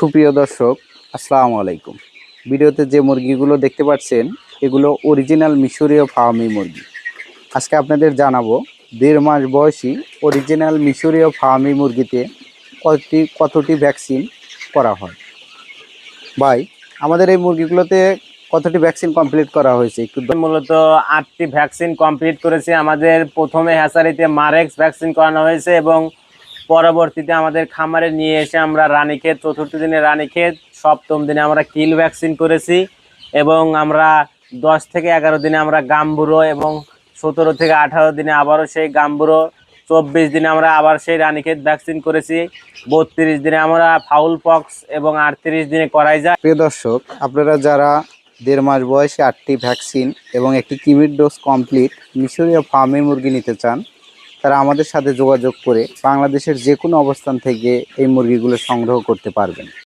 সুপ্রিয় দর্শক, আসসালামু আলাইকুম। ভিডিওতে যে মুরগিগুলো দেখতে পাচ্ছেন, এগুলো অরিজিনাল মিশরীয় ফার্মি মুরগি। আজকে আপনাদের জানাব, দেড় মাস বয়সী অরিজিনাল মিশরীয় ফার্মি মুরগিতে কতটি কতটি ভ্যাকসিন করা হয়? ভাই, আমাদের এই মুরগিগুলোতে কতটি ভ্যাকসিন কমপ্লিট করা হয়েছে? একটু মূলত আটটি ভ্যাকসিন কমপ্লিট করেছে। আমাদের প্রথমে হ্যাসারিতে মারেক্স ভ্যাকসিন করানো হয়েছে এবং পরবর্তীতে আমাদের খামারে নিয়ে এসে আমরা রানীক্ষেত, চতুর্থ দিনে রানীক্ষেত, সপ্তম দিনে আমরা কিল ভ্যাকসিন করেছি এবং আমরা দশ থেকে এগারো দিনে আমরা গাম্বুরো এবং সতেরো থেকে আঠারো দিনে আবারও সেই গাম্বুরো, চব্বিশ দিনে আমরা আবার সেই রানীক্ষেত ভ্যাকসিন করেছি, বত্রিশ দিনে আমরা ফাউল পক্স এবং আটত্রিশ দিনে করাই যায় প্রিয় দর্শক, আপনারা যারা দেড় মাস বয়সে আটটি ভ্যাকসিন এবং একটি কিমির ডোজ কমপ্লিট মিশরীয় ফার্মে মুরগি নিতে চান তারা আমাদের সাথে যোগাযোগ করে বাংলাদেশের যে কোনো অবস্থান থেকে এই মুরগিগুলো সংগ্রহ করতে পারবেন।